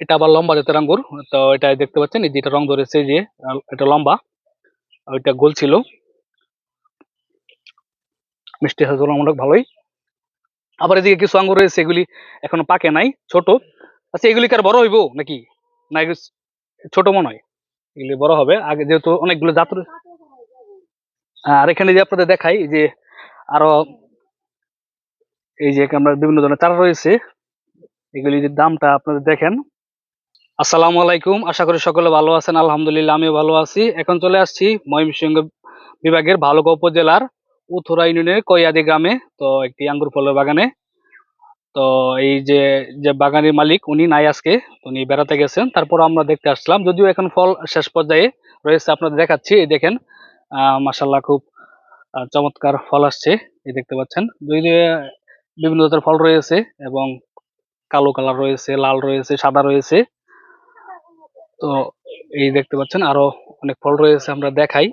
এটা আবার লম্বা জাতের আঙ্গুর। তো এটা দেখতে পাচ্ছেন, এই যেটা রং ধরেছে যে এটা লম্বা ওইটা গোল ছিল। মিষ্টি তুলনামূলক ভালোই। আবার এদিকে কিছু আঙ্গুর রয়েছে, এগুলি এখনও পাকে নাই, ছোট। আচ্ছা এগুলি কি আর বড় হইবো নাকি? না ছোট মনে হয়। এগুলি বড় হবে। আগে যেহেতু অনেকগুলো জাত আর এখানে যে আপনাদের দেখাই যে আরও এই যে আমরা বিভিন্ন ধরনের চারা রয়েছে এগুলি যে দামটা আপনাদের দেখেন। আসসালামু আলাইকুম। আশা করি সকলে ভালো আছেন। আলহামদুলিল্লাহ, আমিও ভালো আছি। এখন চলে আসছি ময়মনসিংহ বিভাগের ভালুকা উপজেলার উথুরা ইউনিয়নের কয়াদি গ্রামে, তো একটি আঙ্গুর ফলের বাগানে। তো এই যে যে বাগানের মালিক উনি নাই আজকে উনি বেড়াতে গেছেন। তারপর আমরা দেখতে আসলাম। যদিও এখন ফল শেষ পর্যায়ে রয়েছে, আপনাদের দেখাচ্ছি। এই দেখেন মাসাল্লাহ খুব চমৎকার ফল আসছে। এই দেখতে পাচ্ছেন। দুই বিভিন্ন জাতের ফল রয়েছে এবং কালো কালার রয়েছে, লাল রয়েছে, সাদা রয়েছে। তো এই দেখতে পাচ্ছেন, আরও অনেক ফল রয়েছে আমরা দেখাই।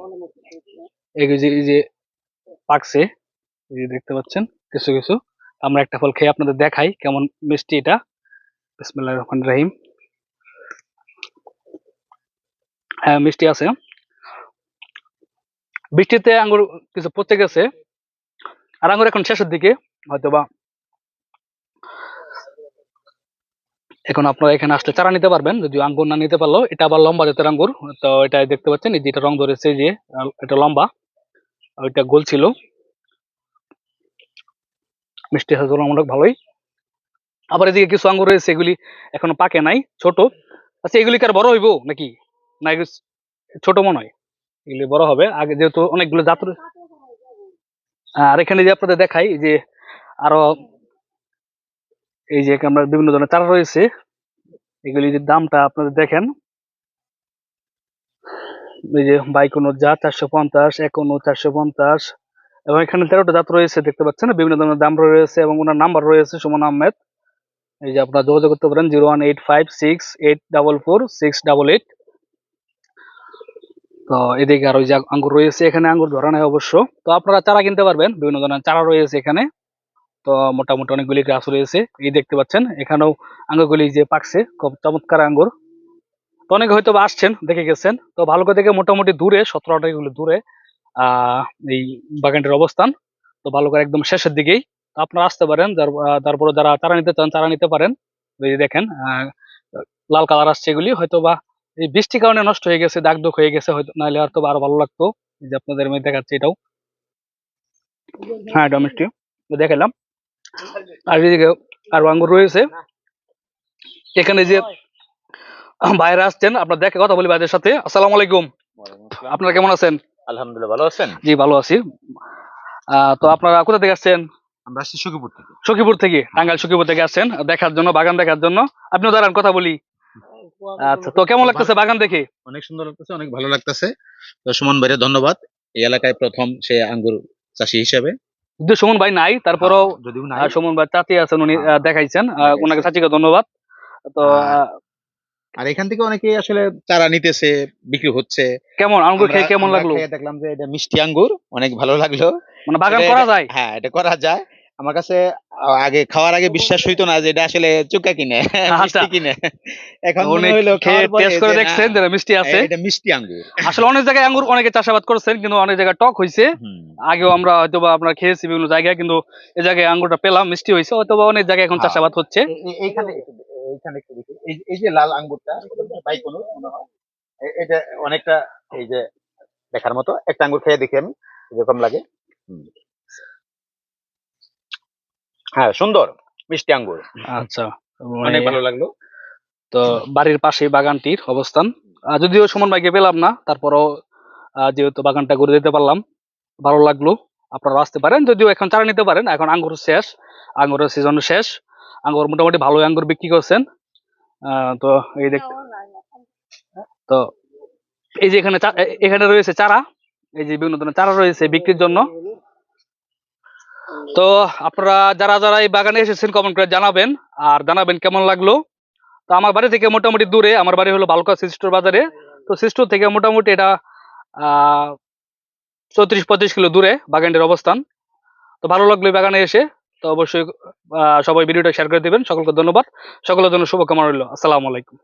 এই যে পাকছে, এই যে দেখতে পাচ্ছেন, কিছু কিছু। আমরা একটা ফল খেয়ে আপনাদের দেখাই, কেমন মিষ্টি এটা। বিসমিল্লাহির রহমানির রহিম। হ্যাঁ মিষ্টি আছে। বৃষ্টিতে আঙ্গুর কিছু পচে গেছে। আর আঙ্গুর এখন শেষের দিকে হয়তো বা এখন আপনারা এখানে আসলে চারা নিতে পারবেন যদি আঙ্গুর না নিতে পারল এটা আবার লম্বা জাতের আঙ্গুর, তো এটা দেখতে পাচ্ছেন, এই রং ধরেছে যে এটা লম্বা ওইটা গোল ছিল। মিষ্টি আছে তুলনামূলক ভালোই। আবার এদিকে কিছু আঙ্গুর রয়েছে, এগুলি এখনও পাকে নাই, ছোট। আচ্ছা এগুলি কি আর বড় হইবো নাকি? না ছোট মনে হয়। এগুলি বড় হবে, আগে যেহেতু অনেকগুলো জাত আর এখানে যে আপনাদের দেখাই যে আরও এই যে আমরা বিভিন্ন ধরনের চারা রয়েছে, এগুলি যে দামটা আপনাদের দেখেন। এই যে বাইকোনো জাত চারশো পঞ্চাশ এकोनो চারশো পঞ্চাশ, এবং এখানে তেরোটা জাত রয়েছে, দেখতে পাচ্ছেন? বিভিন্ন ধরনের দাম রয়েছে এবং ওনার নাম্বার রয়েছে সুমন আহমেদ। এই যে আপনারা যোগাযোগ করতে পারেন, zero one eight five six eight double four six double eight. তো এদিকে আর ওই যে আঙ্গুর রয়েছে, এখানে আঙ্গুর ধরা নেই অবশ্য। তো আপনারা চারা কিনতে পারবেন, বিভিন্ন ধরনের চারা রয়েছে এখানে। তো মোটামুটি অনেকগুলি গাছ রয়েছে, এই দেখতে পাচ্ছেন। এখানেও আঙ্গুরগুলি যে পাকছে, খুব চমৎকার আঙ্গুর। তো অনেকে হয়তো আসছেন, দেখে গেছেন। তো ভালো করে দেখে মোটামুটি দূরে সতেরো আঠারো দূরে এই বাগানটির অবস্থান। তো ভালো করে একদম শেষের দিকেই। আপনারা আসতে পারেন তারপরে যারা চারা নিতে চান, চারা নিতে পারেন। এই দেখেন লাল কালার আসছে এগুলি। হয়তো বা এই বৃষ্টির কারণে নষ্ট হয়ে গেছে দাগ হয়ে গেছে, হয়তো নাহলে হয়তো আরও ভালো লাগতো। যে আপনাদের আমি দেখাচ্ছি এটাও। হ্যাঁ মিষ্টি। দেখালাম আর এদিকে আরও আঙ্গুর রয়েছে এখানে যে বাইরে আসছেন আপনার দেখে কথা বলি ভাইদের সাথে। আসসালামু আলাইকুম। আপনারা কেমন আছেন? আলহামদুলিল্লাহ ভালো আছেন? জি ভালো আছি। তো আপনারা কোথা থেকে আসছেন? আমরা আসছি সখীপুর থেকে। সখীপুর থেকে টাঙ্গাইল সখীপুর থেকে আসছেন দেখার জন্য বাগান দেখার জন্য। আপনিও দাঁড়ান কথা বলি। আচ্ছা তো কেমন লাগতেছে বাগান দেখে? অনেক সুন্দর লাগতেছে অনেক ভালো লাগতেছে। তো সুমন ভাইয়ের ধন্যবাদ। এই এলাকায় প্রথম সে আঙ্গুর চাষি হিসেবে। যদিও সুমন ভাই নাই তারপরেও যদিও নাই। সুমন ভাই চাচি আছেন উনি দেখাইছেন আহ, দেখাইছেন। ওনাকে চাচিকে ধন্যবাদ। তো আর এখান থেকে অনেকে আসলে চারা নিতেছে বিক্রি হচ্ছে। কেমন? আঙ্গুর খেয়ে কেমন লাগল? দেখলাম যে এটা মিষ্টি আঙ্গুর অনেক ভালো লাগল। মানে বাগান করা যায়? হ্যাঁ এটা করা যায়। আমার কাছে আগে খাওয়ার আগে বিশ্বাস হইতো না যে এটা আসলে চুকা কিনে মিষ্টি কিনে। এখন মনে হইল খেয়ে টেস্ট করে দেখছেন যে মিষ্টি আছে। এটা মিষ্টি আঙ্গুর। আসলে অনেক জায়গায় আঙ্গুর অনেকে চাষাবাদ করছেন কিন্তু অনেক জায়গায় টক হইছে। আগেও আমরা হয়তো বা আমরা খেয়েছি বিভিন্ন জায়গায় কিন্তু এই জায়গায় আঙ্গুরটা পেলাম মিষ্টি হইছে। হয়তো বা অনেক জায়গায় এখন হ্যাঁ। চাষাবাদ হচ্ছে। এইখানে এইখানে একটু দেখি। এই যে লাল আঙ্গুরটা হয়। এ- এটা অনেকটা এই যে দেখার মতো একটা আঙ্গুর খেয়ে দেখি আমি এরকম লাগে। হ্যাঁ সুন্দর। মিষ্টি আঙ্গুর। আচ্ছা অনেক মানে ভালো লাগল। তো বাড়ির পাশে বাগানটির অবস্থান। যদিও সুমন ভাইকে পেলাম না তারপরও যেহেতু বাগানটা ঘুরে দিতে পারলাম ভালো লাগল। আপনারা আসতে পারেন যদিও এখন চারা নিতে পারেন এখন আঙ্গুর শেষ আঙ্গুরের সিজন শেষ। আঙ্গুর মোটামুটি ভালো আঙ্গুর বিক্রি করছেন। আহ, তো এই দেখ তো এই যে এখানে চা- এখানে রয়েছে চারা এই যে বিভিন্ন ধরনের চারা রয়েছে বিক্রির জন্য। তো আপনারা যারা যারা এই বাগানে এসেছেন কমেন্ট করে জানাবেন। আর জানাবেন কেমন লাগল? তো আমার বাড়ি থেকে মোটামুটি দূরে, আমার বাড়ি হলো বালুকা সিস্টোর বাজারে। তো সিস্টোর থেকে মোটামুটি এটা চৌত্রিশ পঁয়ত্রিশ কিলো দূরে বাগানটির অবস্থান। তো ভালো লাগল বাগানে এসে। তো অবশ্যই সবাই ভিডিওটা শেয়ার করে দিবেন। সকলকে ধন্যবাদ। সকলের জন্য শুভকামনা রইল। আসসালামু আলাইকুম।